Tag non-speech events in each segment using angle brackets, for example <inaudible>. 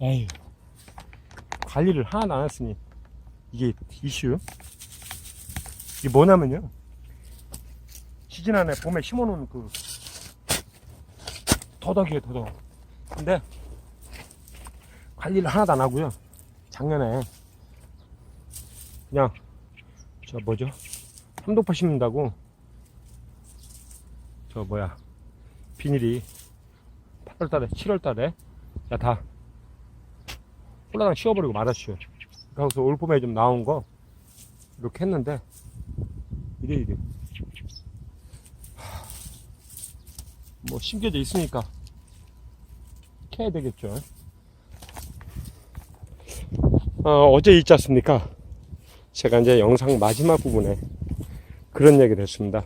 에휴. 관리를 하나도 안 했으니 이게 이슈? 이게 뭐냐면요. 시즌 안에 봄에 심어놓은 그 더덕이에요 더덕 근데 관리를 하나도 안 하고요. 작년에 그냥 저 뭐죠? 삼도파 심는다고 저 뭐야? 비닐이 8월달에 7월달에 야다 홀라당 씌워버리고 말았슈. 그래서 올 봄에 좀 나온 거 이렇게 했는데 이래 이래 하, 뭐 심겨져 있으니까 캐야 되겠죠. 어, 어제 있지 않습니까? 제가 이제 영상 마지막 부분에 그런 얘기를 했습니다.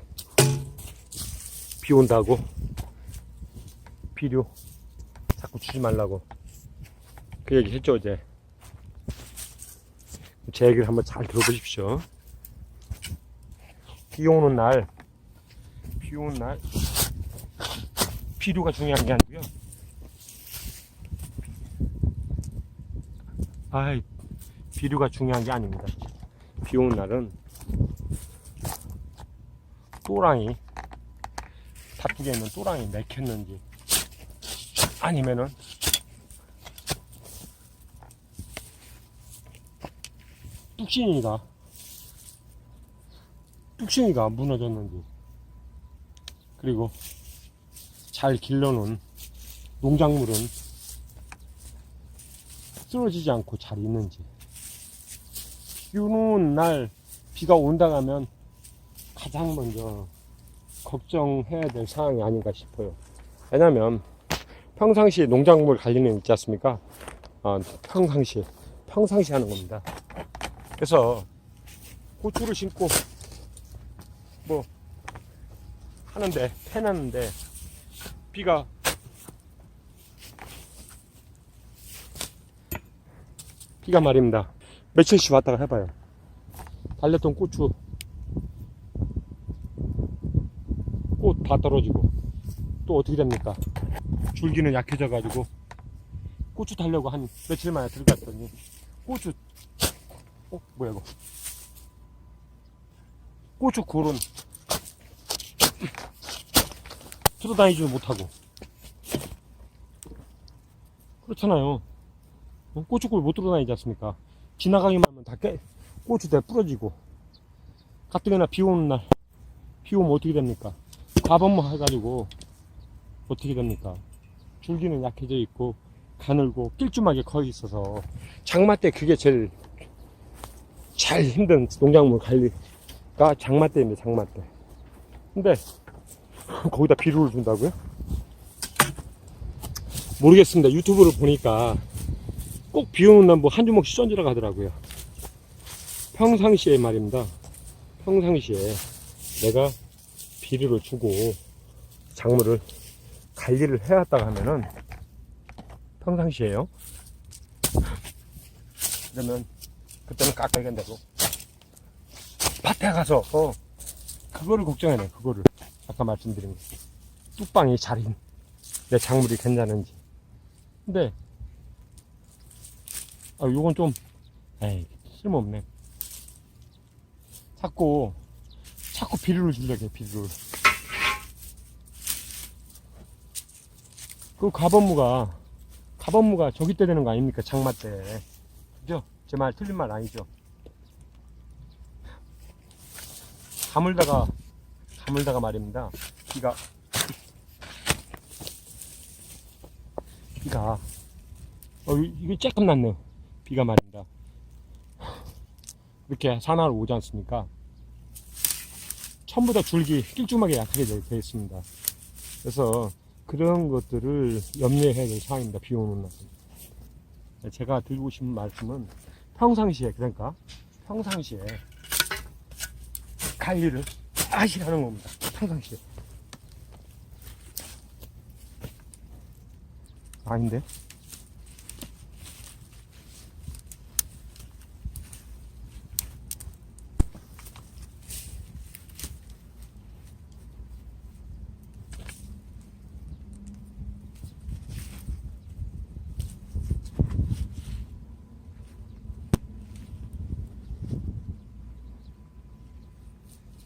비 온다고. 비료 자꾸 주지 말라고 그 얘기 했죠 어제. 제 얘기를 한번 잘 들어보십시오. 비 오는 날 비 오는 날 비료가 중요한 게 아니고요. 아이 비료가 중요한 게 아닙니다. 비 오는 날은 또랑이 바쁘게 있는 또랑이 맥혔는지 아니면은 뚝신이가 뚝신이가 무너졌는지 그리고 잘 길러놓은 농작물은 쓰러지지 않고 잘 있는지. 비 오는 날 비가 온다 하면 가장 먼저 걱정해야 될 상황이 아닌가 싶어요. 왜냐면 평상시에 농작물 관리는 있지 않습니까? 어, 평상시에 평상시 하는 겁니다 그래서 고추를 심고 뭐 하는데 해놨는데 비가 비가 말입니다. 며칠씩 왔다가 해봐요. 달렸던 고추 꽃 다 떨어지고 또 어떻게 됩니까? 줄기는 약해져 가지고 고추 달려고 한 며칠 만에 들어갔더니 고추 어 뭐야 이거? 고추 골은 들어다니지도 못하고. 그렇잖아요. 어, 고추골 못 들어다니지 않습니까? 지나가기만 하면 다 깨, 고추 다 부러지고. 가뜩이나 비 오는 날 비 오면 어떻게 됩니까? 과범모 해가지고 어떻게 됩니까? 줄기는 약해져 있고 가늘고 낄쭉하게 커 있어서. 장마 때 그게 제일 잘 힘든 농작물 관리가 장마 때입니다 장마 때 근데 <laughs> 거기다 비료를 준다고요? 모르겠습니다 유튜브를 보니까 꼭 비 오는 날 뭐 한 주먹씩 던지라 하더라고요 평상시에 말입니다 평상시에 내가 비료를 주고 작물을 관리를 해왔다가 하면은 평상시에요. <laughs> 그러면 그때는 깎아야 된다고. 밭에 가서 어 그거를 걱정해야 돼. 그거를 아까 말씀드린 거. 뚝방이 잘인 내 작물이 괜찮은지. 근데 아 요건 좀 에이 쓸모없네. 자꾸 자꾸 비료를 주려고 해 비료를. 그 가범무가 가범무가 저기 때 되는 거 아닙니까 장마 때? 제 말 틀린 말 아니죠? 가물다가 가물다가 말입니다 비가 비가 어 이- 이게 쬐끔 났네요 비가 말입니다 이렇게 산화로 오지 않습니까 전부 다 줄기 낄쭉하게 약하게 되어 있습니다 그래서 그런 것들을 염려해야 될 사항입니다. 비 오는 날. 제가 드리고 싶은 말씀은 평상시에, 그러니까 평상시에 관리를 하시라는 겁니다. 평상시에. 아닌데?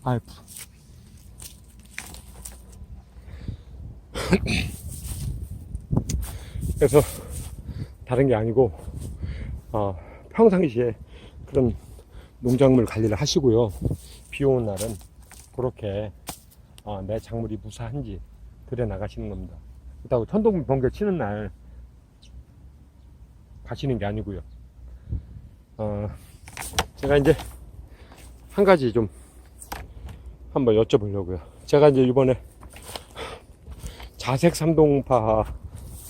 아이, <clears throat> 그래서 다른 게 아니고 어, 평상시에 그런 농작물 관리를 하시고요. 비 오는 날은 그렇게 어, 내 작물이 무사한지 들여 나가시는 겁니다. 그렇다고 천둥 번개 치는 날 가시는 게 아니고요. 어, 제가 이제 한 가지 좀 한번 여쭤보려고요. 제가 이제 이번에 자색 삼동파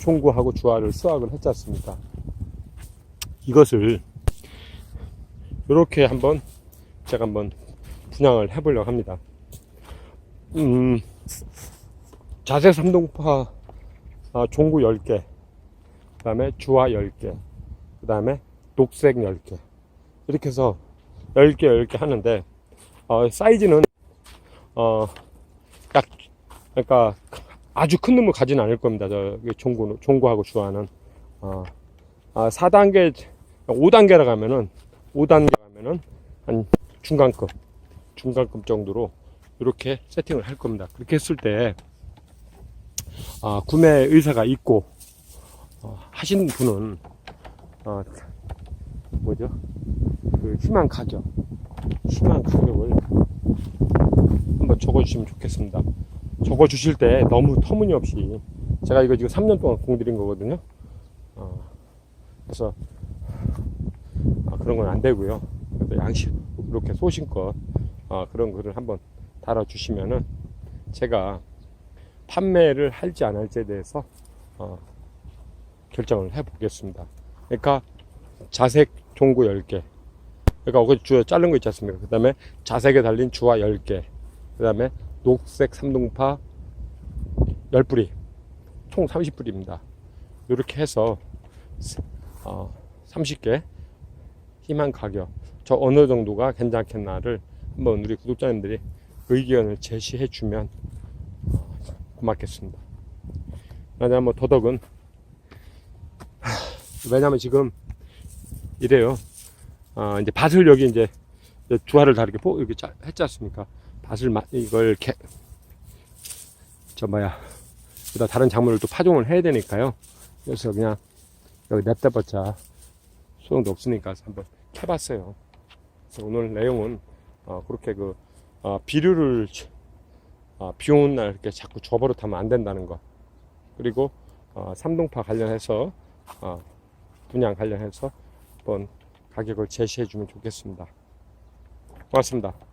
총구하고 주화를 수확을 했지 않습니까? 이것을 이렇게 한번 제가 한번 분양을 해보려고 합니다. 음, 자색 삼동파 아, 종구 10개, 그 다음에 주화 10개, 그 다음에 녹색 10개. 이렇게 해서 10개, 10개 하는데, 어, 사이즈는, 어, 약, 그러니까 아주 큰 놈을 가지는 않을 겁니다. 저 종구, 종구하고 주화는. 어, 아, 4단계, 5단계라 가면은, 5단계 가면은 한 중간급, 중간급 정도로 이렇게 세팅을 할 겁니다. 그렇게 했을 때, 아, 구매 의사가 있고, 어, 하시는 분은, 어, 뭐죠? 그 희망 가격, 희망 가격을 한번 적어주시면 좋겠습니다. 적어주실 때 너무 터무니없이, 제가 이거 지금 3년 동안 공들인 거거든요. 어, 그래서, 아, 그런 건 안 되고요. 양식, 이렇게 소신껏, 어, 그런 글을 한번 달아주시면은, 제가 판매를 할지 안 할지에 대해서 어, 결정을 해 보겠습니다. 그러니까 자색 종구 10개. 그러니까 어거 주 자른 거 있지 않습니까? 그 다음에 자색에 달린 주화 10개. 그 다음에 녹색 삼동파 10뿌리. 총 30뿌리입니다. 이렇게 해서 어, 30개 희망 가격. 저 어느 정도가 괜찮겠나를 한번 우리 구독자님들이 의견을 제시해 주면 고맙겠습니다. 왜냐면 뭐 도덕은 왜냐면 지금 이래요. 어, 이제 밭을 여기 이제 두 알을 다 이렇게 뽀 이렇게 짜, 했지 않습니까? 밭을 마, 이걸 개, 저 뭐야 그다 다른 작물을 또 파종을 해야 되니까요. 그래서 그냥 여기 냅다봤자 소용도 없으니까 한번 캐봤어요. 그래서 오늘 내용은 어, 그렇게 그 어, 비료를 어, 비 오는 날 이렇게 자꾸 줘버릇하면 안 된다는 거. 그리고 어, 삼동파 관련해서 어, 분양 관련해서 한번 가격을 제시해 주면 좋겠습니다. 고맙습니다.